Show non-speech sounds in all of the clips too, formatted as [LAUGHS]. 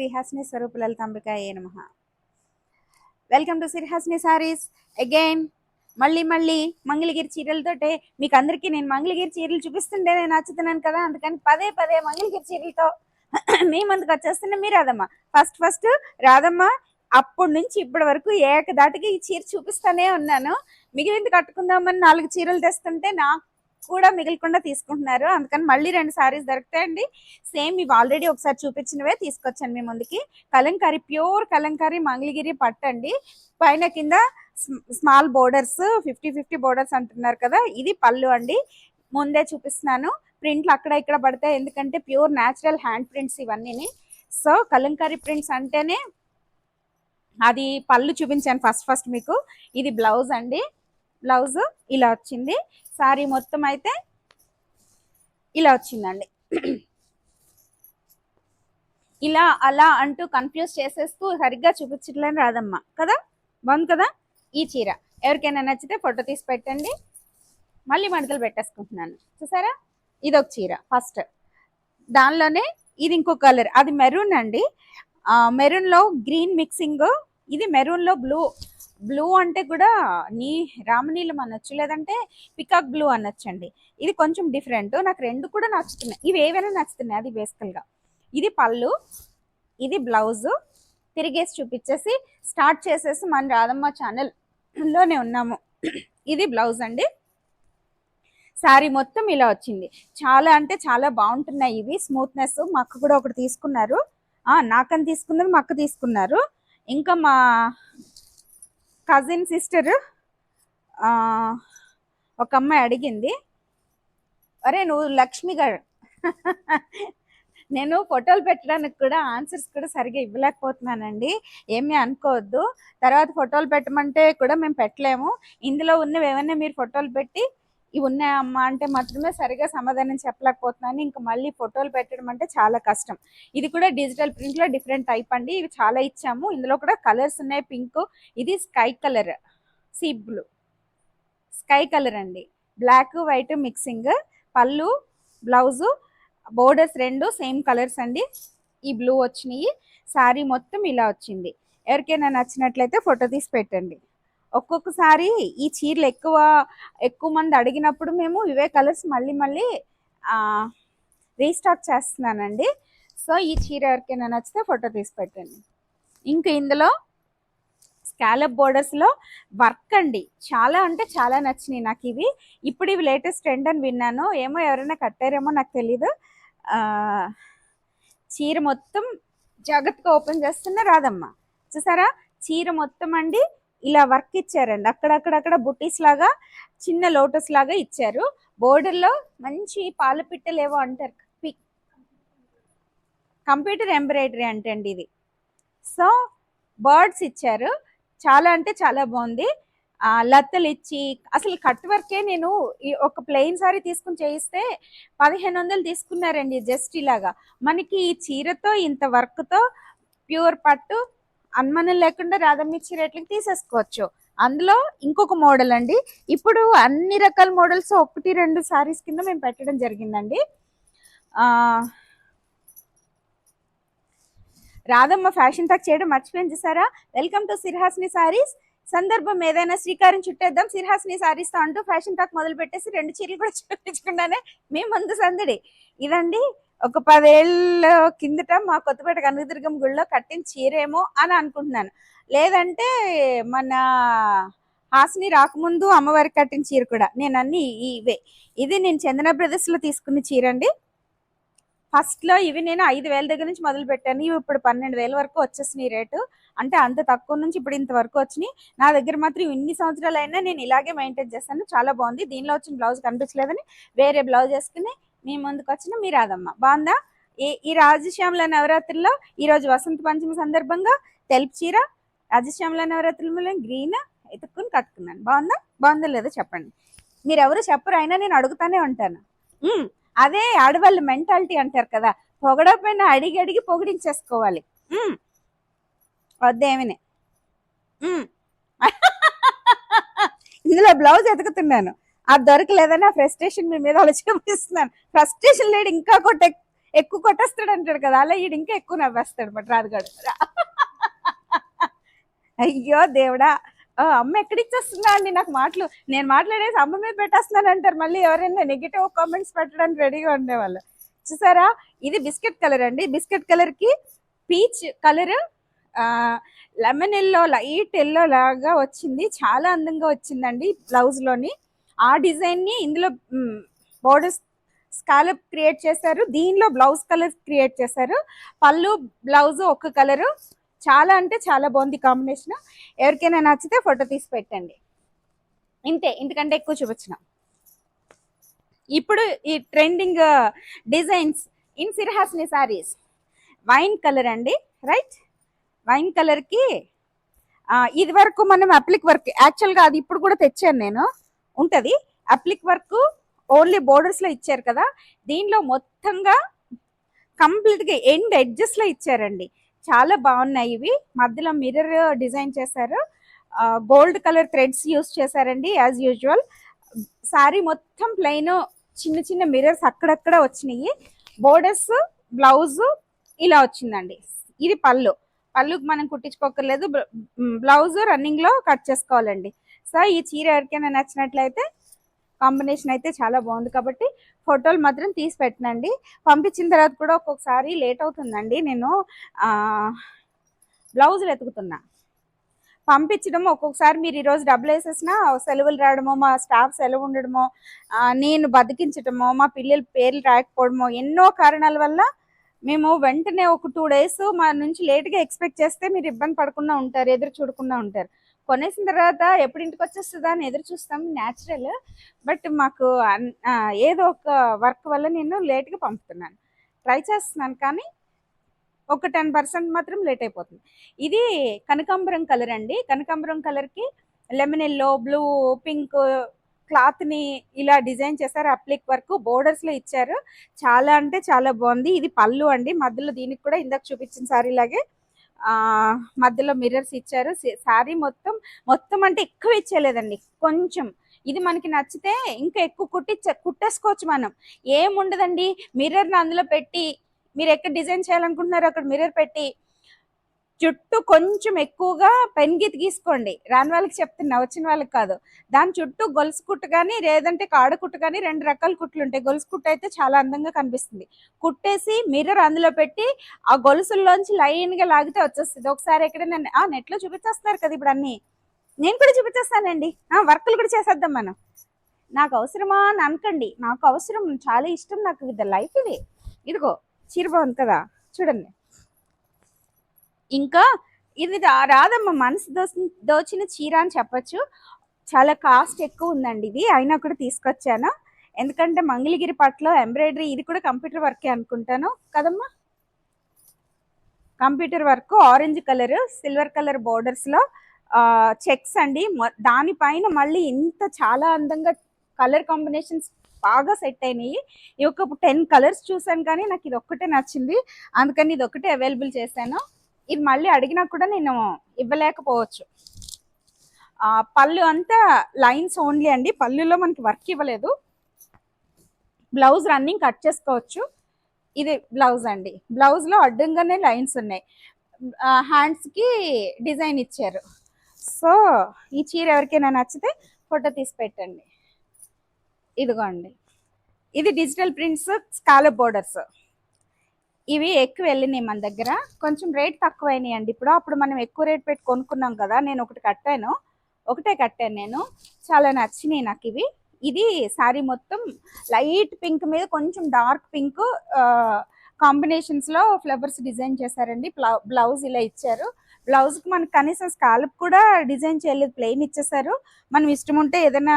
శ్రీహాసిని స్వరూపుల లలితాంబికాయ నమ. Welcome to Srihasini saris again మళ్ళీ మళ్ళీ మంగళగిరి చీరలతోటే మీకు అందరికీ నేను మంగళగిరి చీరలు చూపిస్తుంటే నేను నచ్చుతున్నాను కదా అందుకని పదే పదే మంగళగిరి చీరలతో మీ ముందుకు వచ్చేస్తున్నా మీ రాధమ్మ. ఫస్ట్ ఫస్ట్ రాధమ్మ అప్పటి నుంచి ఇప్పటి వరకు ఏకదాటికి ఈ చీర చూపిస్తానే ఉన్నాను. మిగిలింది కట్టుకుందామని నాలుగు చీరలు తెస్తుంటే నాకు కూడా మిగలకుండా తీసుకుంటున్నారు. అందుకని మళ్ళీ రెండు సారీస్ దొరుకుతాయండి సేమ్ ఇవి ఆల్రెడీ ఒకసారి చూపించినవే తీసుకొచ్చాను మీ ముందుకి. కలంకారీ ప్యూర్ కలంకారీ మంగళగిరి పట్టండి పైన కింద small borders fifty fifty borders అంటున్నారు కదా ఇది పళ్ళు అండి. ముందే చూపిస్తున్నాను. ప్రింట్లు అక్కడ ఇక్కడ పడతాయి. ఎందుకంటే ప్యూర్ న్యాచురల్ హ్యాండ్ ప్రింట్స్ ఇవన్నీ సో కలంకారీ ప్రింట్స్ అంటేనే అది పళ్ళు చూపించాను ఫస్ట్ ఫస్ట్ మీకు. ఇది బ్లౌజ్ అండి. బ్లౌజ్ ఇలా వచ్చింది. సారీ మొత్తం అయితే ఇలా వచ్చిందండి. ఇలా అలా అంటూ కన్ఫ్యూజ్ చేసేస్తూ సరిగ్గా చూపించట్లేని రాదమ్మా. కదా? బాగుంది కదా? ఈ చీర. ఎవరికైనా నచ్చితే ఫోటో తీసి పెట్టండి. మళ్ళీ మడతలు పెట్టేసుకుంటున్నాను. చూసారా? ఇది ఒక చీర ఫస్ట్ దానిలోనే ఇది ఇంకో కలర్ అది మెరూన్ అండి. మెరూన్లో గ్రీన్ మిక్సింగ్ ఇది మెరూన్లో బ్లూ బ్లూ అంటే కూడా నీ రామనీలం అనొచ్చు లేదంటే పికాక్ బ్లూ అనొచ్చండి. ఇది కొంచెం డిఫరెంట్. నాకు రెండు కూడా నచ్చుతున్నాయి. ఇవి ఏవైనా నచ్చుతున్నాయి అది బేసికల్గా. ఇది పళ్ళు ఇది బ్లౌజ్ తిరిగేసి చూపించేసి స్టార్ట్ చేసేసి మన రాధమ్మ ఛానల్లోనే ఉన్నాము. ఇది బ్లౌజ్ అండి. శారీ మొత్తం ఇలా వచ్చింది. చాలా అంటే చాలా బాగుంటున్నాయి ఇవి. స్మూత్నెస్ మా అక్క కూడా ఒకటి తీసుకున్నారు. నాకని తీసుకున్నది మా అక్క తీసుకున్నారు. ఇంకా మా కజిన్ సిస్టర్ ఒక అమ్మాయి అడిగింది అరే నువ్వు లక్ష్మి గారు. నేను ఫోటోలు పెట్టడానికి కూడా ఆన్సర్స్ కూడా సరిగా ఇవ్వలేకపోతున్నానండి. ఏమీ అనుకోవద్దు. తర్వాత ఫోటోలు పెట్టమంటే కూడా మేము పెట్టలేము. ఇందులో ఉన్నవి ఏమైనా మీరు ఫోటోలు పెట్టి ఇవి ఉన్నాయమ్మా అంటే మాత్రమే సరిగా సమాధానం చెప్పలేకపోతున్నాను. ఇంకా మళ్ళీ ఫోటోలు పెట్టడం అంటే చాలా కష్టం. ఇది కూడా డిజిటల్ ప్రింట్లో డిఫరెంట్ టైప్ అండి. ఇవి చాలా ఇచ్చాము. ఇందులో కూడా కలర్స్ ఉన్నాయి. పింక్ ఇది sky colour. Sea blue. Sky colour అండి. Black white mixing. పళ్ళు బ్లౌజు బోర్డర్స్ రెండు సేమ్ కలర్స్ అండి. ఈ బ్లూ వచ్చినాయి. శారీ మొత్తం ఇలా వచ్చింది. ఎవరికైనా నచ్చినట్లయితే ఫోటో తీసి పెట్టండి. ఒక్కొక్కసారి ఈ చీరలు ఎక్కువ ఎక్కువ మంది అడిగినప్పుడు మేము ఇవే కలర్స్ మళ్ళీ మళ్ళీ రీస్టాక్ చేస్తున్నానండి. సో ఈ చీర ఎవరికైనా నచ్చితే ఫోటో తీసి పెట్టండి. ఇంకా ఇందులో స్కాలప్ బోర్డర్స్లో వర్క్ అండి. చాలా అంటే చాలా నచ్చినాయి నాకు ఇవి. ఇప్పుడు ఇవి లేటెస్ట్ ట్రెండ్ అని విన్నాను. ఏమో ఎవరైనా కట్టారేమో నాకు తెలీదు. చీర మొత్తం జాగ్రత్తగా ఓపెన్ చేస్తున్న రాదమ్మ చూసారా? చీర మొత్తం అండి. ఇలా వర్క్ ఇచ్చారండి. అక్కడక్కడక్కడ బుటీస్ లాగా చిన్న లోటస్ లాగా ఇచ్చారు. బోర్డర్లో మంచి పాల పిట్టలు ఏవో అంటారు కంప్యూటర్ ఎంబ్రాయిడరీ అంటండి ఇది. సో బర్డ్స్ ఇచ్చారు. చాలా అంటే చాలా బాగుంది. లత్తలు ఇచ్చి అసలు కట్ వర్కే నేను ఒక ప్లెయిన్ సారీ తీసుకుని చేయిస్తే పదిహేను వందలు తీసుకున్నారండి జస్ట్ ఇలాగా మనకి ఈ చీరతో ఇంత వర్క్తో ప్యూర్ పట్టు అనుమానం లేకుండా రాధమ్మిచ్చి రేట్లకి తీసేసుకోవచ్చు. అందులో ఇంకొక మోడల్ అండి. ఇప్పుడు అన్ని రకాల మోడల్స్ ఒకటి రెండు సారీస్ కింద మేము పెట్టడం జరిగిందండి. రాధమ్మ ఫ్యాషన్ టాక్ చేయడం మర్చిపోయింది చూసారా? Welcome to Srihasini saris. సందర్భం ఏదైనా శ్రీకారం చుట్టేద్దాం. సిర్హాస్ని సారీస్తో అంటూ ఫ్యాషన్ టాక్ మొదలు పెట్టేసి రెండు చీరలు కూడా [LAUGHS] చూపించకుండానే మీ ముందు సందడి. ఇదండి ఒక పదేళ్ళ కిందట మా కొత్తపేట కనకదుర్గం గుళ్ళో కట్టిన చీరేమో అని అనుకుంటున్నాను. లేదంటే మన హాసిని రాకముందు అమ్మవారికి కట్టిన చీర కూడా. నేను అన్ని ఇవే. ఇది నేను చందన బ్రదర్స్లో తీసుకున్న చీర అండి. ఫస్ట్లో ఇవి నేను ఐదు వేల దగ్గర నుంచి మొదలు పెట్టాను. ఇవి ఇప్పుడు పన్నెండు వేల వరకు వచ్చేసినాయి రేటు. అంటే అంత తక్కువ నుంచి ఇప్పుడు ఇంతవరకు వచ్చినాయి. నా దగ్గర మాత్రం ఇన్ని సంవత్సరాలు అయినా నేను ఇలాగే మెయింటైన్ చేస్తాను. చాలా బాగుంది. దీనిలో వచ్చిన బ్లౌజ్ కనిపించలేదని వేరే బ్లౌజ్ వేసుకుని మీ ముందుకు వచ్చిన మీ రాదమ్మ బాగుందా? ఈ ఈ రాజశ్యామల నవరాత్రిలో ఈ రోజు వసంత పంచమి సందర్భంగా తెలుపు చీర రాజశ్యామల నవరాత్రులలో గ్రీన్ ఎత్తుక్కుని కట్టుకున్నాను. బాగుందా? బాగుందా లేదో చెప్పండి. మీరు ఎవరు చెప్పరు అయినా నేను అడుగుతానే ఉంటాను. అదే ఆడవాళ్ళ మెంటాలిటీ అంటారు కదా పొగడపైన అడిగి అడిగి పొగిడించేసుకోవాలి. ఉమ్, వద్దేమినే [LAUGHS] ఇందులో బ్లౌజ్ ఎతుకుతున్నాను. అది దొరకలేదని ఆ ఫ్రస్ట్రేషన్ మీ మీద అలా చూపిస్తున్నాను ఫ్రస్ట్రేషన్ లేడు ఇంకా కొట్ట ఎక్కువ కొట్టేస్తాడు అంటాడు కదా. అలా ఈడు ఇంకా ఎక్కువ నవ్వేస్తాడు బట్ రాదుగాడు అయ్యో దేవుడా. అమ్మ ఎక్కడి అండి నాకు మాటలు? నేను మాట్లాడేసి అమ్మ మీద పెట్టేస్తున్నాను అంటారు. మళ్ళీ ఎవరైనా నెగిటివ్ కామెంట్స్ పెట్టడానికి రెడీగా ఉండేవాళ్ళు. చూసారా? ఇది బిస్కెట్ కలర్ అండి. బిస్కెట్ కలర్కి peach colour lemon yellow light yellow లాగా వచ్చింది. చాలా అందంగా వచ్చిందండి బ్లౌజ్లోని ఆ డిజైన్ని ఇందులో బోర్డర్స్ స్కాలప్ క్రియేట్ చేశారు. దీనిలో బ్లౌజ్ కలర్ క్రియేట్ చేశారు. పళ్ళు బ్లౌజ్ ఒక్క కలరు చాలా అంటే చాలా బాగుంది కాంబినేషన్ ఎవరికైనా నచ్చితే ఫోటో తీసి పెట్టండి. ఇంతే ఇంతకంటే ఎక్కువ చూపించిన. ఇప్పుడు ఈ trending designs in Srihasini saris wine colour అండి రైట్ వైన్ కలర్కి ఇది వరకు మనం అప్లిక్ వర్క్ యాక్చువల్గా అది ఇప్పుడు కూడా తెచ్చాను నేను. ఉంటుంది. అప్లిక్ వర్క్ ఓన్లీ బోర్డర్స్లో ఇచ్చారు కదా. దీనిలో మొత్తంగా కంప్లీట్గా ఎండ్ ఎడ్జెస్లో ఇచ్చారండి. చాలా బాగున్నాయి ఇవి. మధ్యలో మిర్రర్ డిజైన్ చేశారు. గోల్డ్ కలర్ థ్రెడ్స్ యూస్ చేశారండి యాజ్ యూజువల్. శారీ మొత్తం ప్లెయిన్ చిన్న చిన్న మిర్రర్స్ అక్కడక్కడ వచ్చినాయి. బోర్డర్స్ బ్లౌజ్ ఇలా వచ్చిందండి. ఇది పళ్ళు. పళ్ళుకి మనం కుట్టించుకోకర్లేదు బ్లౌజ్ రన్నింగ్లో కట్ చేసుకోవాలండి. సో ఈ చీర ఎవరికైనా నచ్చినట్లయితే కాంబినేషన్ అయితే చాలా బాగుంది. కాబట్టి ఫోటోలు మాత్రం తీసి పెట్టినండి. పంపించిన తర్వాత కూడా ఒక్కొక్కసారి లేట్ అవుతుందండి. నేను బ్లౌజులు ఎతుకుతున్నా. పంపించడం ఒక్కొక్కసారి మీరు ఈరోజు డబ్బులు వేసేసినా సెలవులు రావడమో మా స్టాఫ్ సెలవు ఉండడమో నేను బతికించడమో మా పిల్లల పేర్లు రాయకపోవడమో ఎన్నో కారణాల వల్ల మేము వెంటనే ఒక టూ డేస్ మా నుంచి లేట్గా ఎక్స్పెక్ట్ చేస్తే మీరు ఇబ్బంది పడకుండా ఉంటారు ఎదురు చూడకుండా ఉంటారు. కొనేసిన తర్వాత ఎప్పుడు ఇంటికి వచ్చేస్తుందా అని ఎదురు చూస్తాం న్యాచురల్ బట్ మాకు ఏదో ఒక వర్క్ వల్ల నేను లేట్గా పంపుతున్నాను. ట్రై చేస్తున్నాను కానీ ఒక టెన్ పర్సెంట్ మాత్రం లేట్ అయిపోతుంది. ఇది కనకాంబరం కలర్ అండి. కనకాంబరం కలర్కి లెమన్ ఎల్లో బ్లూ పింక్ క్లాత్ని ఇలా డిజైన్ చేశారు. అప్లిక్ వర్క్ బోర్డర్స్లో ఇచ్చారు. చాలా అంటే చాలా బాగుంది. ఇది పళ్ళు అండి. మధ్యలో దీనికి కూడా ఇందాక చూపించిన సారీ లాగే మధ్యలో మిర్రర్స్ ఇచ్చారు. సారీ మొత్తం మొత్తం అంటే ఎక్కువ ఇచ్చేయలేదండి. కొంచెం. ఇది మనకి నచ్చితే ఇంకా ఎక్కువ కుట్టించ కుట్టేసుకోవచ్చు మనం. ఏముండదండి? మిర్రర్ని అందులో పెట్టి మీరు ఎక్కడ డిజైన్ చేయాలనుకుంటున్నారో అక్కడ మిర్రర్ పెట్టి చుట్టూ కొంచెం ఎక్కువగా పెన్ గీత గీసుకోండి రాని వాళ్ళకి చెప్తున్నా వచ్చిన వాళ్ళకి కాదు. దాని చుట్టూ గొలుసు కుట్టు కానీ లేదంటే కాడ కుట్టు కానీ రెండు రకాల కుట్లు ఉంటాయి. గొలుసు కుట్టు అయితే చాలా అందంగా కనిపిస్తుంది. కుట్టేసి మిర్రర్ అందులో పెట్టి ఆ గొలుసుల్లోంచి లైన్గా లాగితే వచ్చేస్తుంది. ఒకసారి ఎక్కడైనా ఆ నెట్లో చూపించేస్తున్నారు కదా ఇప్పుడు అన్ని. నేను కూడా చూపించేస్తానండి. ఆ వర్కులు కూడా చేసేద్దాం మనం. నాకు అవసరమా అని అనకండి. నాకు అవసరం చాలా ఇష్టం నాకు. విత్ లైఫ్ ఇది. ఇదిగో చీర బాగుంది కదా. చూడండి. ఇంకా ఇది రాదమ్మ మనసు దోసి దోచిన చీర అని చెప్పొచ్చు. చాలా కాస్ట్ ఎక్కువ ఉందండి ఇది. అయినా కూడా తీసుకొచ్చాను. ఎందుకంటే మంగళగిరి పట్లో ఎంబ్రాయిడరీ ఇది కూడా కంప్యూటర్ వర్కే అనుకుంటాను. కదమ్మా? Computer work orange colour silver colour బోర్డర్స్లో checks అండి. దానిపైన మళ్ళీ ఇంత చాలా అందంగా కలర్ కాంబినేషన్స్ బాగా సెట్ అయినాయి. ఇవి ఒక టెన్ కలర్స్ చూసాను కానీ నాకు ఇది ఒక్కటే నచ్చింది. అందుకని ఇది ఒకటే అవైలబుల్ చేశాను. ఇది మళ్ళీ అడిగినా కూడా నేను ఇవ్వలేకపోవచ్చు. పళ్ళు అంతా లైన్స్ ఓన్లీ అండి. పళ్ళులో మనకి వర్క్ ఇవ్వలేదు. బ్లౌజ్ రన్నింగ్ కట్ చేసుకోవచ్చు. ఇది బ్లౌజ్ అండి. బ్లౌజ్లో అడ్డంగానే లైన్స్ ఉన్నాయి. హ్యాండ్స్కి డిజైన్ ఇచ్చారు. సో ఈ చీర ఎవరికైనా నచ్చితే ఫోటో తీసి పెట్టండి. ఇదిగోండి. ఇది డిజిటల్ ప్రింట్స్ స్కాలప్ బోర్డర్స్. ఇవి ఎక్కువ వెళ్ళినాయి మన దగ్గర. కొంచెం రేట్ తక్కువైనాయి అండి ఇప్పుడు. అప్పుడు మనం ఎక్కువ రేట్ పెట్టి కొనుక్కున్నాం కదా నేను ఒకటి కట్టాను. ఒకటే కట్టాను నేను. చాలా నచ్చినాయి నాకు ఇవి. ఇది శారీ మొత్తం లైట్ పింక్ మీద కొంచెం డార్క్ పింక్ కాంబినేషన్స్లో ఫ్లవర్స్ డిజైన్ చేశారండి. బ్లౌజ్ ఇలా ఇచ్చారు. బ్లౌజ్కి మనకు మనకి కనీసం స్కాల్ప్ కూడా డిజైన్ చేయలేదు. ప్లెయిన్ ఇచ్చేసారు. మనం ఇష్టం ఉంటే ఏదైనా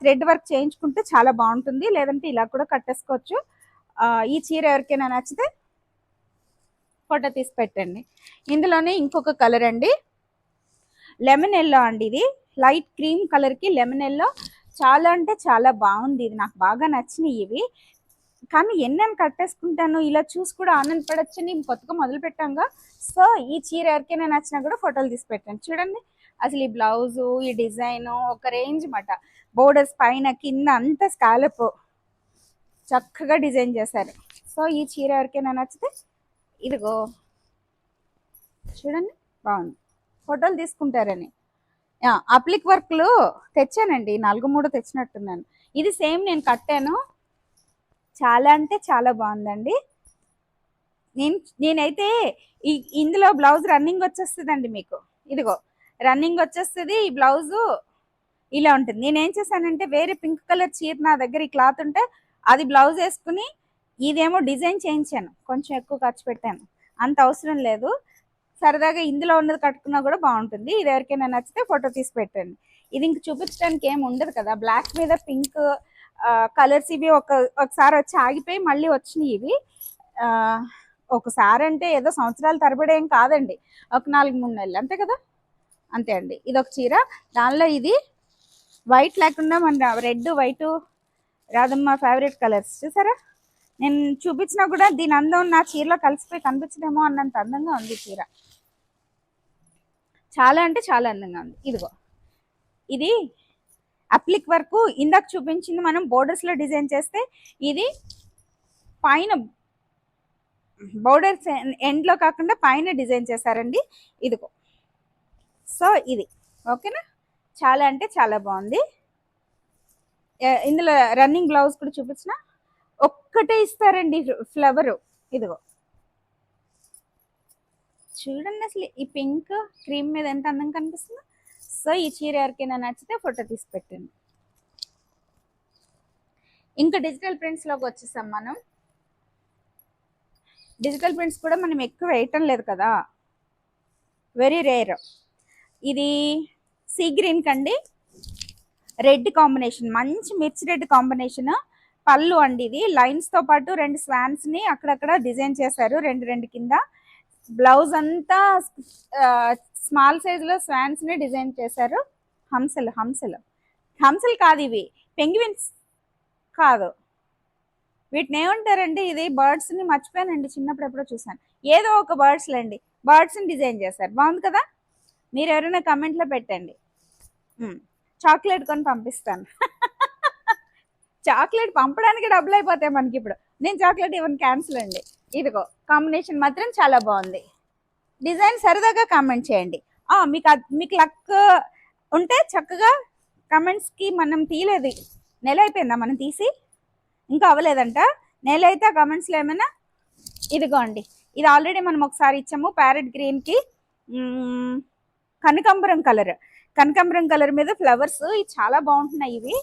థ్రెడ్ వర్క్ చేయించుకుంటే చాలా బాగుంటుంది. లేదంటే ఇలా కూడా కట్టేసుకోవచ్చు. ఈ చీర ఎవరికైనా నచ్చితే ఫోటో తీసి పెట్టండి. ఇందులోనే ఇంకొక కలర్ అండి. లెమన్ ఎల్లో అండి ఇది. లైట్ క్రీమ్ కలర్కి లెమన్ ఎల్లో చాలా అంటే చాలా బాగుంది ఇది. నాకు బాగా నచ్చినాయి ఇవి. కానీ ఎన్ని కట్టేసుకుంటాను ఇలా చూసి కూడా ఆనందపడచ్చు నేను కొత్తగా మొదలు పెట్టాంగా సో ఈ చీర ఎవరికైనా నచ్చినా కూడా ఫోటోలు తీసి పెట్టండి. చూడండి. అసలు ఈ బ్లౌజు ఈ డిజైను ఒక రేంజ్ మాట. బోర్డర్స్ పైన కింద అంతా స్కాలప్ చక్కగా డిజైన్ చేశారు. సో ఈ చీర ఎవరికైనా నచ్చితే ఇదిగో. చూడండి బాగుంది. ఫోటోలు తీసుకుంటారని. అప్లిక్ వర్క్లు తెచ్చానండి. నాలుగు మూడు తెచ్చినట్టున్నాను. ఇది సేమ్ నేను కట్టాను. చాలా అంటే చాలా బాగుందండి. నేను నేనైతే ఈ ఇందులో బ్లౌజ్ రన్నింగ్ వచ్చేస్తుందండి మీకు. ఇదిగో రన్నింగ్ వచ్చేస్తుంది ఈ బ్లౌజు ఇలా ఉంటుంది. నేనేం చేశానంటే వేరే పింక్ కలర్ చీర నా దగ్గర ఈ క్లాత్ ఉంటే అది బ్లౌజ్ వేసుకుని ఇదేమో డిజైన్ చేయించాను. కొంచెం ఎక్కువ ఖర్చు పెట్టాను. అంత అవసరం లేదు. సరదాగా ఇందులో ఉన్నది కట్టుకున్నా కూడా బాగుంటుంది. ఇది ఎవరికైనా నచ్చితే ఫోటో తీసి పెట్టండి. ఇది ఇంక చూపించడానికి ఏం ఉండదు కదా. బ్లాక్ మీద పింక్ కలర్స్ ఇవి ఒక ఒకసారి వచ్చి ఆగిపోయి మళ్ళీ వచ్చినాయి ఇవి. ఒకసారి అంటే ఏదో సంవత్సరాల తరబడి ఏం కాదండి. ఒక నాలుగు మూడు నెలలు. అంతే కదా? అంతే అండి. ఇది ఒక చీర. దానిలో ఇది వైట్ లేకుండా మన red white Radhamma favourite colours చూసారా? నేను చూపించినా కూడా దీని అందం నా చీరలో కలిసిపోయి కనిపించదేమో అన్నంత అందంగా ఉంది చీర. చాలా అంటే చాలా అందంగా ఉంది. ఇదిగో. ఇది అప్లిక్ వరకు ఇందాక చూపించింది మనం బోర్డర్స్లో డిజైన్ చేస్తే ఇది పైన బోర్డర్స్ ఎండ్లో కాకుండా పైన డిజైన్ చేశారండి. ఇదిగో. సో ఇది. ఓకేనా? చాలా అంటే చాలా బాగుంది. ఇందులో రన్నింగ్ బ్లౌజ్ కూడా చూపించిన. ఒక్కటే ఇస్తారండి ఫ్లవర్. ఇదిగో. చూడండి అసలు ఈ పింక్ క్రీమ్ మీద ఎంత అందంగా కనిపిస్తుందో. సో ఈ చీర ఎవరికైనా నచ్చితే ఫోటో తీసి పెట్టండి. ఇంకా డిజిటల్ ప్రింట్స్లోకి వచ్చేసాం మనం. డిజిటల్ ప్రింట్స్ కూడా మనం ఎక్కువ వేయటం లేదు కదా. వెరీ రేర్ ఇది సీ గ్రీన్ కండి. రెడ్ కాంబినేషన్ మంచి మిర్చి రెడ్ కాంబినేషన్. పళ్ళు అండి ఇది. లైన్స్తో పాటు రెండు స్వాన్స్ని అక్కడక్కడ డిజైన్ చేశారు రెండు రెండు కింద. బ్లౌజ్ అంతా స్మాల్ సైజ్లో స్వాన్స్ని డిజైన్ చేశారు. హంసలు హంసలు. హంసలు కాదు ఇవి. పెంగ్విన్స్ కాదు. వీటిని ఏమంటారండి ఇది బర్డ్స్ని మర్చిపోయానండి. చిన్నప్పుడు ఎప్పుడో చూసాను ఏదో ఒక బర్డ్స్ లేండి. బర్డ్స్ని డిజైన్ చేశారు. బాగుంది కదా? మీరు ఎవరైనా కమెంట్లో లో పెట్టండి చాక్లెట్ కొని పంపిస్తాను. చాక్లెట్ పంపడానికి డబ్బులు అయిపోతాయి మనకి ఇప్పుడు నేను చాక్లెట్ ఇవ్వను క్యాన్సిల్ అండి. ఇదిగో కాంబినేషన్ మాత్రం చాలా బాగుంది. డిజైన్ సరదాగా కామెంట్ చేయండి. మీకు మీకు లక్ ఉంటే చక్కగా కమెంట్స్కి మనం తీయలేదు. నెల అయిపోయిందా మనం తీసి? ఇంకా అవ్వలేదంట. నెల అయితే ఆ కమెంట్స్లో ఏమైనా? ఇదిగో అండి ఇది ఆల్రెడీ మనం ఒకసారి ఇచ్చాము ప్యారెట్ గ్రీన్కి. కనకాంబరం కలర్. కనకాంబరం కలర్ మీద ఫ్లవర్స్. ఇవి చాలా బాగుంటున్నాయి ఇవి.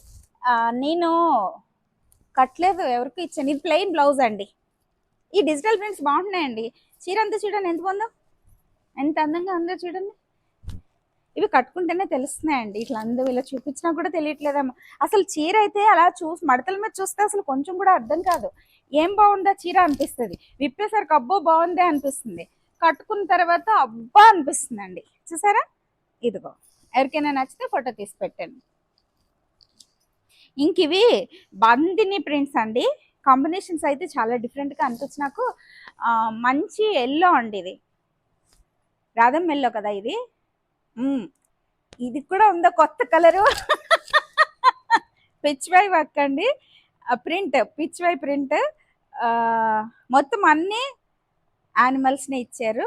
నేను కట్టలేదు ఎవరికి ఇచ్చాను. ఇది ప్లెయిన్ బ్లౌజ్ అండి. ఈ డిజిటల్ ప్రింట్స్ బాగుంటున్నాయండి. చీర అంతా చూడండి ఎంత బాగుందో. ఎంత అందంగా ఉందో చూడండి. ఇవి కట్టుకుంటేనే తెలుస్తున్నాయండి. ఇట్లా అందరూ ఇలా చూపించినా కూడా తెలియట్లేదేమో. అసలు చీర అయితే అలా చూసి మడతల మీద చూస్తే అసలు కొంచెం కూడా అర్థం కాదు. ఏం బాగుందా చీర అనిపిస్తుంది. విప్పేసరికి అబ్బో బాగుందే అనిపిస్తుంది. కట్టుకున్న తర్వాత అబ్బా అనిపిస్తుందండి. చూసారా? ఇదిగో. ఎవరికైనా నచ్చితే ఫోటో తీసి పెట్టండి. ఇంక ఇవి బందిని ప్రింట్స్ అండి. కాంబినేషన్స్ అయితే చాలా డిఫరెంట్గా అనిపించి నాకు మంచి ఎల్లో అండి ఇది. రాధం ఎల్లో కదా ఇది. ఇది కూడా ఉందా కొత్త కలరు పిచ్ వై వర్క్ అండి. ప్రింట్ పిచ్ వై ప్రింట్ మొత్తం అన్ని యానిమల్స్ని ఇచ్చారు.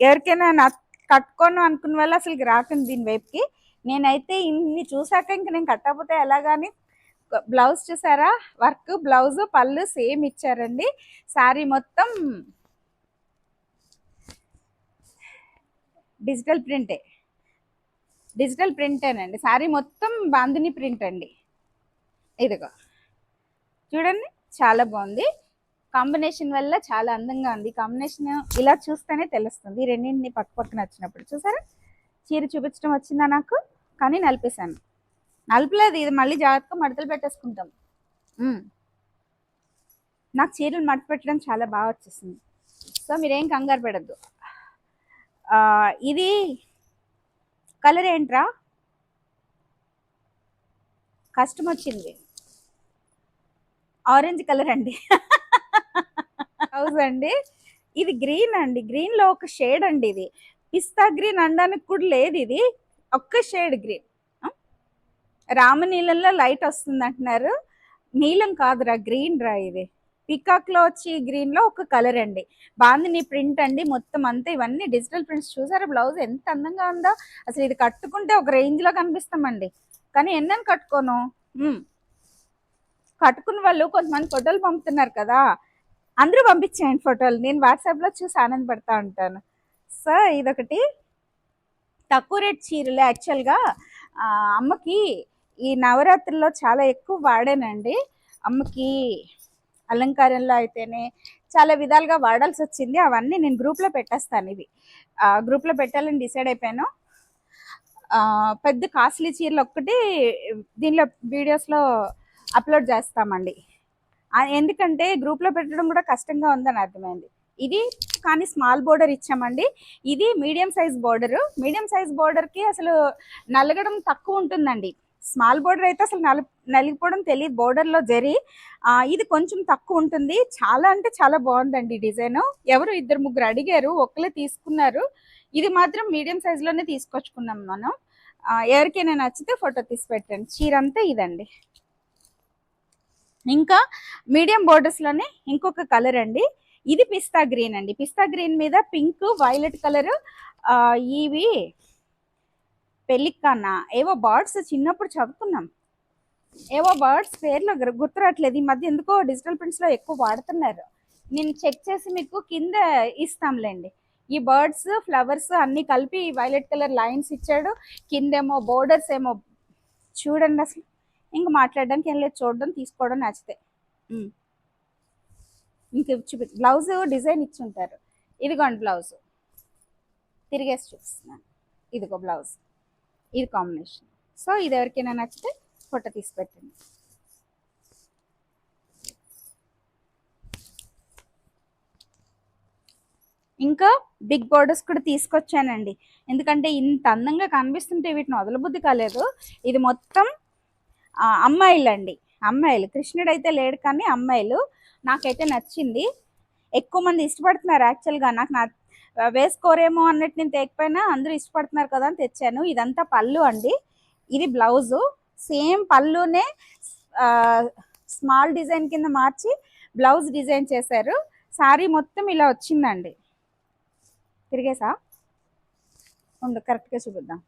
ఎవరికైనా నా కట్టుకోను అనుకున్న వల్ల అసలు రాకండి దీని వైపుకి. నేనైతే ఇన్ని చూసాక ఇంక నేను కట్టకపోతే ఎలాగాని బ్లౌజ్ చూసారా? వర్క్ బ్లౌజ్ పళ్ళు సేమ్ ఇచ్చారండి. శారీ మొత్తం డిజిటల్ ప్రింటే. డిజిటల్ ప్రింటేనండి. శారీ మొత్తం బాందిని ప్రింట్ అండి ఇదిగో. చూడండి చాలా బాగుంది. కాంబినేషన్ వల్ల చాలా అందంగా ఉంది. కాంబినేషన్ ఇలా చూస్తేనే తెలుస్తుంది. ఈ రెండింటిని పక్క పక్కన వచ్చినప్పుడు చూసారా? చీర చూపించడం వచ్చిందా నాకు? కానీ నలిపేశాను. నలపలేదు. ఇది మళ్ళీ జాగ్రత్తగా మడతలు పెట్టేసుకుంటాం. నాకు చీరలు మడత పెట్టడం చాలా బాగా వచ్చేసింది. సో మీరేం కంగారు పడద్దు. ఇది కలర్ ఏంట్రా? కష్టం వచ్చింది. ఆరెంజ్ కలర్ అండి. రోజ్ అండి. ఇది గ్రీన్ అండి. గ్రీన్లో ఒక షేడ్ అండి ఇది. పిస్తా గ్రీన్ అనడానికి కూడా లేదు ఇది. ఒక్క షేడ్ గ్రీన్ రామనీలంలో లైట్ వస్తుంది అంటున్నారు. నీలం కాదురా గ్రీన్ రా ఇది. పికాక్లో వచ్చి గ్రీన్లో ఒక కలర్ అండి. బాగుంది ప్రింట్ అండి. మొత్తం అంతా ఇవన్నీ డిజిటల్ ప్రింట్స్ చూసారా బ్లౌజ్ ఎంత అందంగా ఉందో. అసలు ఇది కట్టుకుంటే ఒక రేంజ్లో కనిపిస్తామండి. కానీ ఎన్నని కట్టుకోను? కట్టుకున్న వాళ్ళు కొంతమంది ఫోటోలు పంపుతున్నారు కదా. అందరూ పంపించేయండి ఫోటోలు. నేను వాట్సాప్లో చూసి ఆనందపడతా ఉంటాను. సో ఇదొకటి. తక్కువ రేట్ చీరలు. యాక్చువల్గా అమ్మకి ఈ నవరాత్రుల్లో చాలా ఎక్కువ వాడానండి. అమ్మకి అలంకారంలో అయితేనే చాలా విధాలుగా వాడాల్సి వచ్చింది. అవన్నీ నేను గ్రూప్లో పెట్టేస్తాను ఇవి. గ్రూప్లో పెట్టాలని డిసైడ్ అయిపోయాను. పెద్ద కాస్ట్లీ చీరలు ఒక్కటి దీనిలో వీడియోస్లో అప్లోడ్ చేస్తామండి. ఎందుకంటే గ్రూప్లో పెట్టడం కూడా కష్టంగా ఉందని అర్థమైంది. ఇది కానీ స్మాల్ బోర్డర్ ఇచ్చామండి. ఇది medium size border medium size బోర్డర్కి అసలు నలగడం తక్కువ ఉంటుందండి. స్మాల్ బోర్డర్ అయితే అసలు నలి నలిగిపోవడం తెలియదు. బోర్డర్లో జరి ఇది కొంచెం తక్కువ ఉంటుంది. చాలా అంటే చాలా బాగుందండి డిజైన్. ఎవరు ఇద్దరు ముగ్గురు అడిగారు ఒక్కలే తీసుకున్నారు. ఇది మాత్రం మీడియం సైజులోనే తీసుకొచ్చుకున్నాం మనం. ఎవరికైనా నచ్చితే ఫోటో తీసి పెట్టండి. చీర అంతా ఇదండి. ఇంకా మీడియం బోర్డర్స్లోనే ఇంకొక కలర్ అండి. ఇది పిస్తా గ్రీన్ అండి. పిస్తా గ్రీన్ మీద పింక్ వైలెట్ కలర్ ఇవి పెళ్ళికన్నా. ఏవో బర్డ్స్ చిన్నప్పుడు చదువుకున్నాం. ఏవో బర్డ్స్ పేర్లు గుర్తురావట్లేదు. ఈ మధ్య ఎందుకో డిజిటల్ ప్రింట్స్లో ఎక్కువ వాడుతున్నారు. నేను చెక్ చేసి మీకు కింద ఇస్తాంలేండి. ఈ బర్డ్స్ ఫ్లవర్స్ అన్నీ కలిపి వైలెట్ కలర్ లైన్స్ ఇచ్చాడు. కిందేమో బోర్డర్స్ ఏమో చూడండి అసలు. ఇంకా మాట్లాడడానికి ఏం లేదు చూడడం తీసుకోవడం నచ్చితే. ఇంక చూపి బ్లౌజ్ డిజైన్ ఇచ్చి ఉంటారు ఇదిగోండి బ్లౌజ్. తిరిగేసి చూపిస్తున్నాను. ఇదిగో బ్లౌజ్. ఇది కాంబినేషన్. సో ఇది ఎవరికైనా నచ్చితే ఫోటో తీసి పెట్టండి. ఇంకా బిగ్ బోర్డర్స్ కూడా తీసుకొచ్చానండి. ఎందుకంటే ఇంత అందంగా కనిపిస్తుంటే వీటిని వదలబుద్ధి కాలేదు. ఇది మొత్తం అమ్మాయిలు అండి అమ్మాయిలు. కృష్ణుడు అయితే లేడు కానీ అమ్మాయిలు. నాకైతే నచ్చింది. ఎక్కువ మంది ఇష్టపడుతున్నారు యాక్చువల్గా. నాకు నా వేసుకోరేమో అన్నట్టు నేను తేకపోయినా అందరూ ఇష్టపడుతున్నారు కదా అని తెచ్చాను. ఇదంతా పళ్ళు అండి. ఇది బ్లౌజు. సేమ్ పళ్ళునే స్మాల్ డిజైన్ కింద మార్చి బ్లౌజ్ డిజైన్ చేశారు. శారీ మొత్తం ఇలా వచ్చిందండి. తిరిగేసా? ఉండు కరెక్ట్గా చూపిద్దాం.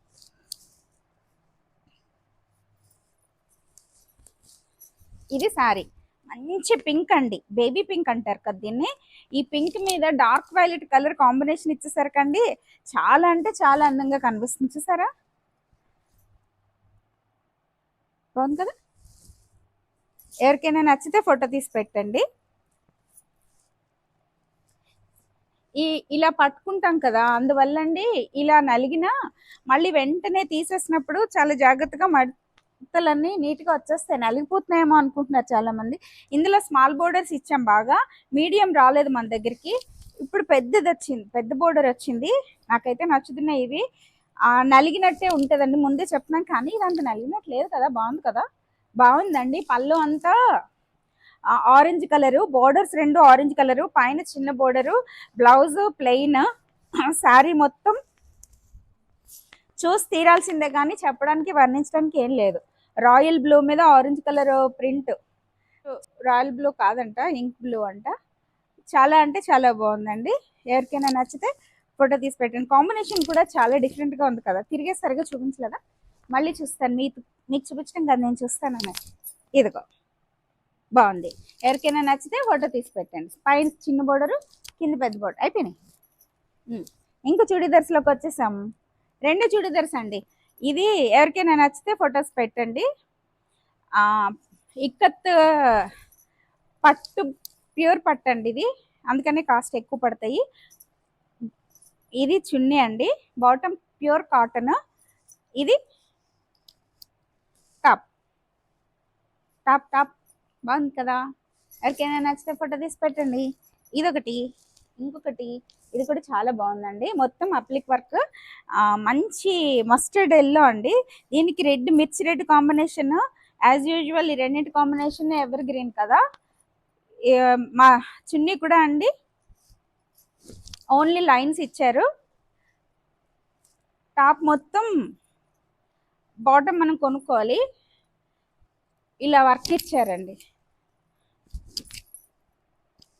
ఇది శారీ. మంచి పింక్ అండి. బేబీ పింక్ అంటారు కదా దీన్ని. ఈ పింక్ మీద డార్క్ వైలెట్ కలర్ కాంబినేషన్ ఇచ్చేసరికండి చాలా అంటే చాలా అందంగా కనిపిస్తుంది. చూసారా? బాగుంది కదా? ఎవరికైనా నచ్చితే ఫోటో తీసి పెట్టండి. ఈ ఇలా పట్టుకుంటాం కదా అందువల్ల అండి ఇలా నలిగిన మళ్ళీ వెంటనే తీసేసినప్పుడు చాలా జాగ్రత్తగా ముక్కలన్నీ నీట్గా వచ్చేస్తాయి. నలిగిపోతున్నాయేమో అనుకుంటున్నారు చాలా మంది ఇందులో స్మాల్ బోర్డర్స్ ఇచ్చాం బాగా. మీడియం రాలేదు మన దగ్గరికి. ఇప్పుడు పెద్దది వచ్చింది. పెద్ద బోర్డర్ వచ్చింది. నాకైతే నచ్చుతున్నాయి ఇవి. నలిగినట్టే ఉంటుందండి. ముందే చెప్పినాం కానీ ఇది అంత నలిగినట్టు లేదు కదా. బాగుంది కదా? బాగుందండి. పళ్ళు అంతా ఆరెంజ్ కలరు బోర్డర్స్ రెండు ఆరెంజ్ కలరు పైన చిన్న బోర్డరు బ్లౌజ్ ప్లెయిన్ శారీ మొత్తం. చూసి తీరాల్సిందే కానీ చెప్పడానికి వర్ణించడానికి ఏం లేదు. రాయల్ బ్లూ మీద orange colour print. Royal blue కాదంట ఇంక్ బ్లూ అంట. చాలా అంటే చాలా బాగుందండి. ఎవరికైనా నచ్చితే ఫోటో తీసి పెట్టండి. కాంబినేషన్ కూడా చాలా డిఫరెంట్గా ఉంది కదా. తిరిగే సరిగా చూపించలేదా? మళ్ళీ చూస్తాను. మీకు మీకు చూపించడం కదా నేను చూస్తాను అన్నట్టు. ఇదిగో. బాగుంది. ఎవరికైనా నచ్చితే ఫోటో తీసి పెట్టండి. పైన చిన్న బోర్డరు కింద పెద్ద బోర్డర్ అయిపోయినాయి. ఇంకా చూడీదర్స్లోకి వచ్చేసాం రెండు చూడీదర్స్ అండి. ఇది ఎవరికైనా నచ్చితే ఫొటోస్ పెట్టండి. ఇక్కత్ పట్టు ప్యూర్ పట్టు అండి ఇది. అందుకనే కాస్ట్ ఎక్కువ పడతాయి. ఇది చున్నీ అండి. Bottom pure cotton. ఇది టాప్. Top top. బాగుంది కదా. ఎవరికైనా నచ్చితే ఫోటో తీసి పెట్టండి. ఇదొకటి. ఇంకొకటి. ఇది కూడా చాలా బాగుందండి. మొత్తం అప్లిక్ వర్క్ మంచి మస్టర్డ్ ఎల్లో అండి. దీనికి రెడ్ మిర్చి రెడ్ కాంబినేషన్ యాజ్ యూజువల్ ఈ రెండింటి కాంబినేషన్ ఎవర్ గ్రీన్ కదా? మా చున్నీ కూడా అండి. ఓన్లీ లైన్స్ ఇచ్చారు. టాప్ మొత్తం బాటమ్ మనం కొనుక్కోవాలి. ఇలా వర్క్ ఇచ్చారండి.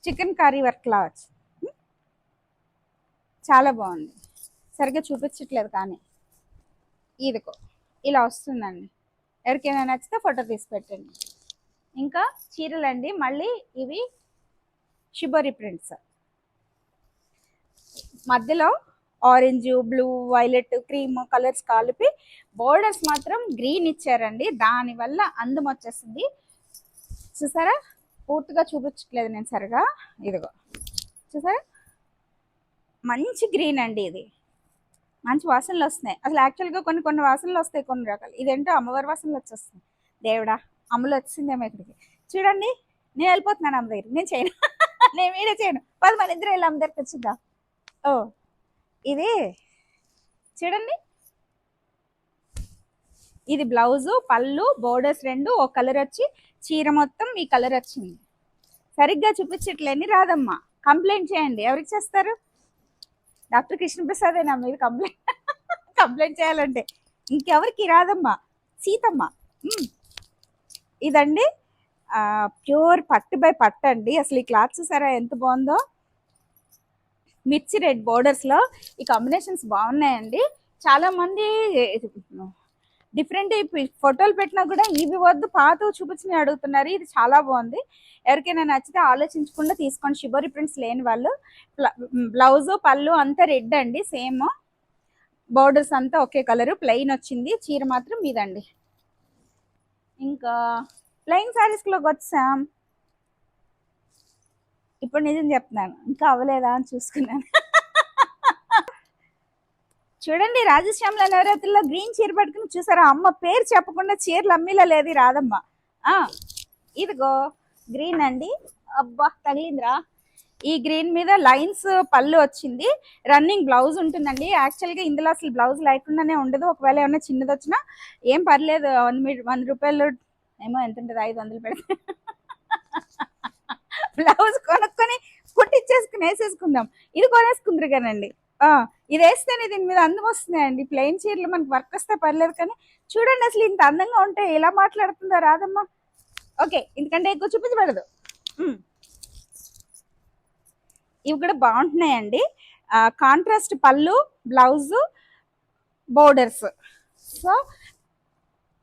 చికెన్ కర్రీ వర్క్ లా వచ్చింది. చాలా బాగుంది. సరిగ్గా చూపించట్లేదు కానీ. ఇదిగో ఇలా వస్తుందండి. ఎవరికైనా నచ్చితే ఫోటో తీసి పెట్టండి ఇంకా చీరలండి మళ్ళీ ఇవి షిబోరి ప్రింట్స్. మధ్యలో orange blue violet cream colours కలిపి బోర్డర్స్ మాత్రం గ్రీన్ ఇచ్చారండి. దానివల్ల అందం వచ్చేసింది. చూసారా? పూర్తిగా చూపించట్లేదు నేను సరిగా. ఇదిగో చూసారా? మంచి గ్రీన్ అండి ఇది. మంచి వాసనలు వస్తున్నాయి. అసలు యాక్చువల్గా కొన్ని కొన్ని వాసనలు వస్తాయి కొన్ని రకాలు. ఇదేంటో అమ్మవారి వాసనలు వచ్చేస్తాయి దేవుడా అమ్మలు వచ్చిందేమో ఇక్కడికి. చూడండి నేను వెళ్ళిపోతున్నాను అమ్మ దగ్గర నేను చేయను. [LAUGHS] నేను మీరే చేయను. పది మన ఇద్దరు వెళ్ళి అమ్మ దగ్గరికి వచ్చిందా ఓ ఇది చూడండి. ఇది బ్లౌజు పళ్ళు బోర్డర్స్ రెండు ఒక కలర్ వచ్చి చీర మొత్తం ఈ కలర్ వచ్చింది. సరిగ్గా చూపించట్లేని రాదమ్మా. కంప్లైంట్ చేయండి. ఎవరికి చేస్తారు? డాక్టర్ కృష్ణప్రసాదే నా మీద కంప్లైంట్ కంప్లైంట్ చేయాలంటే. ఇంకెవరికి రాదమ్మా. సీతమ్మ. ఇదండి. ప్యూర్ పట్టు బై పట్టు అండి. అసలు ఈ క్లాత్ చూసారా ఎంత బాగుందో? మిర్చి రెడ్ బోర్డర్స్లో ఈ కాంబినేషన్స్ బాగున్నాయండి. చాలామంది డిఫరెంట్ ఫోటోలు పెట్టినా కూడా ఇవి వద్దు పాత చూపించి అడుగుతున్నారు. ఇది చాలా బాగుంది. ఎవరికైనా నచ్చితే ఆలోచించకుండా తీసుకోండి షిబోరి ప్రింట్స్ లేని వాళ్ళు బ్లౌజ్ పళ్ళు అంతా రెడ్ అండి సేమ్. బోర్డర్స్ అంతా ఒకే కలర్ ప్లెయిన్ వచ్చింది. చీర మాత్రం మీదండి ఇంకా ప్లెయిన్ శారీస్లోకి వచ్చాం. ఇప్పుడు నిజం చెప్తున్నాను. ఇంకా అవ్వలేదా అని చూసుకున్నాను. చూడండి రాజశ్యామల నవరాత్రిలో గ్రీన్ చీర పట్టుకుని చూసారా? అమ్మ పేరు చెప్పకుండా చీరలు అమ్మిలా లేదు రాదమ్మ ఇదిగో గ్రీన్ అండి. అబ్బా తగిలిందిరా. ఈ గ్రీన్ మీద లైన్స్ పళ్ళు వచ్చింది. రన్నింగ్ బ్లౌజ్ ఉంటుందండి. యాక్చువల్గా ఇందులో అసలు బ్లౌజ్ లేకుండానే ఉండదు. ఒకవేళ ఏమన్నా చిన్నది వచ్చినా ఏం పర్లేదు. వంద మీ- వంద రూపాయలు ఏమో ఎంత ఉంటుంది? ఐదు వందలు పెడితే. [LAUGHS] బ్లౌజ్ కొనుక్కొని కుట్టించేసుకుని వేసేసుకుందాం. ఇది కొనేసుకుందరు కానండి ఆ, ఇది వేస్తేనే దీని మీద అందం వస్తున్నాయండి. ప్లెయిన్ చీరలు మనకి వర్క్ వస్తే పర్లేదు కానీ చూడండి అసలు ఇంత అందంగా ఉంటే ఎలా మాట్లాడుతుందో రాదమ్మా. ఓకే ఎందుకంటే ఎక్కువ చూపించబడదు ఇవి కూడా బాగుంటున్నాయండి. కాంట్రాస్ట్ పళ్ళు బ్లౌజ్ బోర్డర్స్. సో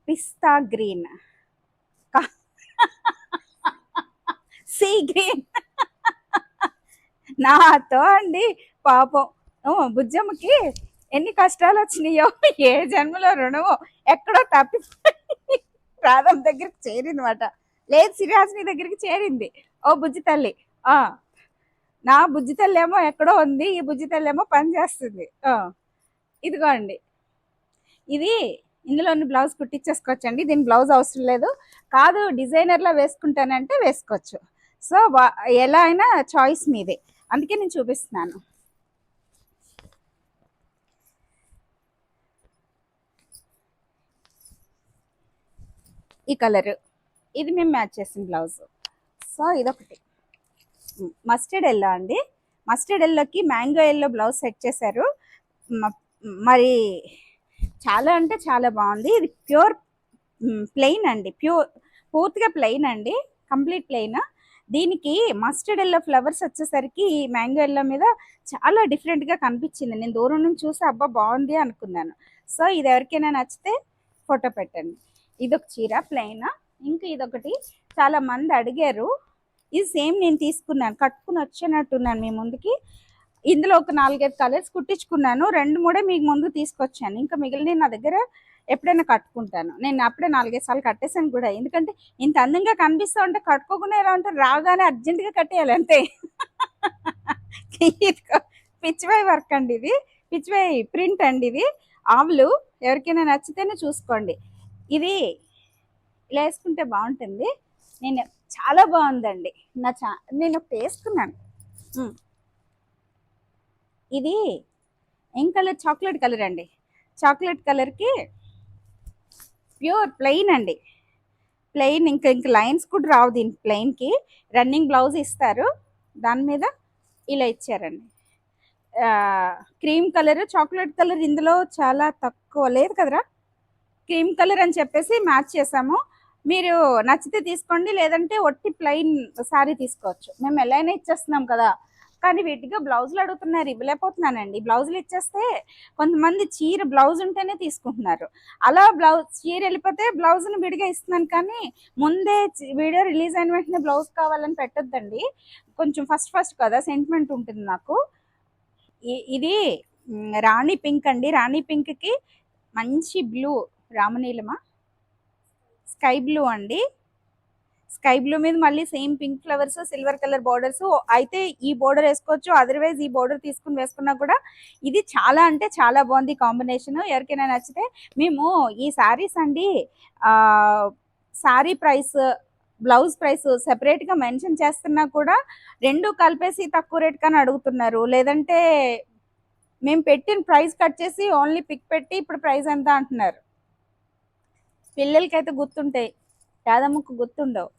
పిస్తా గ్రీన్. [LAUGHS] Sea green. [LAUGHS] నాతో అండి పాపం. బుజ్జమ్మకి ఎన్ని కష్టాలు వచ్చినాయో? ఏ జన్మలో రుణమో? ఎక్కడో తప్పి రాధం దగ్గరికి చేరింది మాట లేదు సిరిహాసిని దగ్గరికి చేరింది. ఓ బుజ్జి తల్లి. ఆ నా బుజ్జి తల్లి ఏమో ఎక్కడో ఉంది ఈ బుజ్జి తల్లి ఏమో పని చేస్తుంది. ఇదిగోండి. ఇది ఇందులోని బ్లౌజ్ కుట్టించేసుకోవచ్చండి. దీని బ్లౌజ్ అవసరం లేదు. కాదు డిజైనర్లా వేసుకుంటానంటే వేసుకోవచ్చు. సో ఎలా అయినా చాయిస్ మీదే. అందుకే నేను చూపిస్తున్నాను. ఈ కలర్. ఇది మేము మ్యాచ్ చేసిన బ్లౌజ్. సో ఇదొకటి. మస్టర్డ్ ఎల్లో అండి. మస్టర్డ్ ఎల్లోకి మ్యాంగో ఎల్లో బ్లౌజ్ సెట్ చేశారు. మరి చాలా అంటే చాలా బాగుంది. ఇది ప్యూర్ ప్లెయిన్ అండి. ప్యూర్ పూర్తిగా ప్లెయిన్ అండి. Complete plain. దీనికి మస్టర్డ్ ఎల్లో ఫ్లవర్స్ వచ్చేసరికి ఈ మ్యాంగో ఎల్లో మీద చాలా డిఫరెంట్గా కనిపించింది. నేను దూరం నుంచి చూసి అబ్బా బాగుంది అనుకున్నాను. సో ఇది ఎవరికైనా నచ్చితే ఫోటో పెట్టండి. ఇదొక చీర ప్లెయిన్ ఇంకా ఇదొకటి. చాలా మంది అడిగారు ఇది సేమ్ నేను తీసుకున్నాను కట్టుకుని వచ్చినట్టున్నాను మీ ముందుకి. ఇందులో ఒక నాలుగైదు కలర్స్ కుట్టించుకున్నాను రెండు మూడే మీకు ముందు తీసుకొచ్చాను. ఇంకా మిగిలిన నా దగ్గర ఎప్పుడైనా కట్టుకుంటాను. నేను అప్పుడే నాలుగైదు సార్లు కట్టేసాను కూడా. ఎందుకంటే ఇంత అందంగా కనిపిస్తూ ఉంటే కట్టుకోకుండా ఎలా ఉంటే రాగానే అర్జెంటుగా కట్టేయాలి అంతే. [LAUGHS] పిచ్చివై వర్క్ అండి ఇది. పిచ్చివై ప్రింట్ అండి ఇది. ఆవులు ఎవరికైనా నచ్చితేనే చూసుకోండి. ఇది ఇలా వేసుకుంటే బాగుంటుంది. నేను చాలా బాగుందండి. నా చా నేను ఒకటి వేసుకున్నాను. ఇది ఏం కలర్? చాక్లెట్ కలర్ అండి. చాక్లెట్ కలర్కి ప్యూర్ ప్లెయిన్ అండి. ప్లెయిన్ ఇంకా ఇంకా లైన్స్ కూడా రావు దీని ప్లెయిన్కి. రన్నింగ్ బ్లౌజ్ ఇస్తారు. దాని మీద ఇలా ఇచ్చారండి. క్రీమ్ కలర్ చాక్లెట్ కలర్ ఇందులో చాలా తక్కువ లేదు కదరా? క్రీమ్ కలర్ అని చెప్పేసి మ్యాచ్ చేసాము. మీరు నచ్చితే తీసుకోండి లేదంటే ఒట్టి ప్లెయిన్ శారీ తీసుకోవచ్చు. మేము ఎలా అయినా ఇచ్చేస్తున్నాం కదా. కానీ వీటిగా బ్లౌజులు అడుగుతున్నారు ఇవ్వలేకపోతున్నానండి. బ్లౌజులు ఇచ్చేస్తే కొంతమంది చీర బ్లౌజ్ ఉంటేనే తీసుకుంటున్నారు. అలా బ్లౌజ్ చీర వెళ్ళిపోతే బ్లౌజ్ని విడిగా ఇస్తున్నాను కానీ ముందే వీడియో రిలీజ్ అయిన వెంటనే బ్లౌజ్ కావాలని పెట్టొద్దండి. కొంచెం ఫస్ట్ ఫస్ట్ కదా సెంటిమెంట్ ఉంటుంది నాకు. ఇది రాణి పింక్ అండి. రాణి పింక్కి మంచి బ్లూ రామనీలమా? స్కై బ్లూ అండి. స్కై బ్లూ మీద మళ్ళీ same pink flowers silver colour borders. అయితే ఈ బోర్డర్ వేసుకోవచ్చు. అదర్వైజ్ ఈ బోర్డర్ తీసుకుని వేసుకున్నా కూడా ఇది చాలా అంటే చాలా బాగుంది కాంబినేషన్. ఎవరికైనా నచ్చితే మేము ఈ శారీస్ అండి శారీ ప్రైస్ బ్లౌజ్ ప్రైస్ సెపరేట్గా మెన్షన్ చేస్తున్నా కూడా రెండు కలిపేసి తక్కువ రేట్ కానీ అడుగుతున్నారు. లేదంటే మేము పెట్టిన ప్రైస్ కట్ చేసి ఓన్లీ పిక్ పెట్టి ఇప్పుడు ప్రైస్ ఎంత అంటున్నారు. పిల్లలకైతే గుర్తుంటాయి. యాదమ్మకు గుర్తుండవు.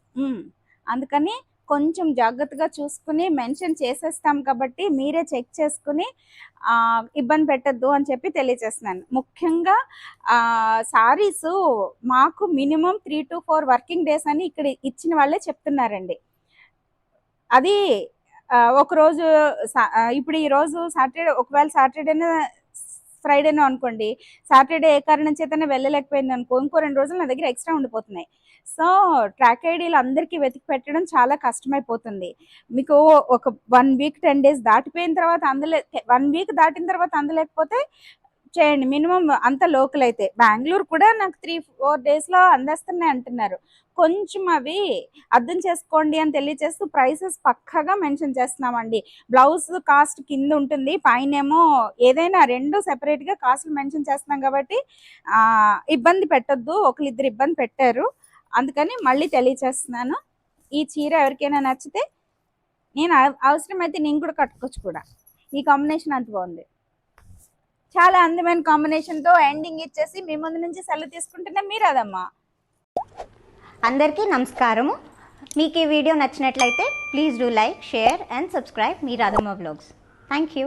అందుకని కొంచెం జాగ్రత్తగా చూసుకుని మెన్షన్ చేసేస్తాం కాబట్టి మీరే చెక్ చేసుకుని ఇబ్బంది పెట్టద్దు అని చెప్పి తెలియజేస్తున్నాను. ముఖ్యంగా సారీస్ మాకు minimum three to four working days అని ఇక్కడ ఇచ్చిన వాళ్ళే చెప్తున్నారండి. అది ఆ, ఒక రోజు సా- ఆ, ఇప్పుడు ఈ రోజు సాటర్డే ఒకవేళ సాటర్డేనే ఫ్రైడేనో అనుకోండి. సాటర్డే ఏ కారణం చేతనే వెళ్ళలేకపోయింది అనుకో ఇంకో రెండు రోజులు నా దగ్గర ఎక్స్ట్రా ఉండిపోతున్నాయి. సో ట్రాక్ ఐడీలు అందరికీ వెతికి పెట్టడం చాలా కష్టమైపోతుంది. మీకు ఒక వన్ వీక్ టెన్ డేస్ దాటిపోయిన తర్వాత అందలే వన్ వీక్ దాటిన తర్వాత అందలేకపోతే చేయండి. మినిమం అంత లోకల్ అయితే. బెంగళూరు కూడా నాకు త్రీ ఫోర్ డేస్లో అందేస్తున్నాయి అంటున్నారు. కొంచెం అవి అర్థం చేసుకోండి అని తెలియచేస్తూ ప్రైసెస్ పక్కగా మెన్షన్ చేస్తున్నామండి. బ్లౌజ్ కాస్ట్ కింద ఉంటుంది. పైన ఏమో ఏదైనా రెండు సెపరేట్గా కాస్ట్లు మెన్షన్ చేస్తున్నాం కాబట్టి ఇబ్బంది పెట్టద్దు. ఒకరిద్దరు ఇబ్బంది పెట్టారు. అందుకని మళ్ళీ తెలియచేస్తున్నాను. ఈ చీర ఎవరికైనా నచ్చితే నేను అవ- అవసరమైతే నేను కూడా కట్టుకోవచ్చు కూడా. ఈ కాంబినేషన్ అంత బాగుంది. చాలా అందమైన కాంబినేషన్తో ఎండింగ్ ఇచ్చేసి మీ ముందు నుంచి సెలవు తీసుకుంటున్నా మీరు అదమ్మా అందరికీ నమస్కారము. మీకు ఈ వీడియో నచ్చినట్లయితే please do like share and subscribe me Radhamma blogs. Thank you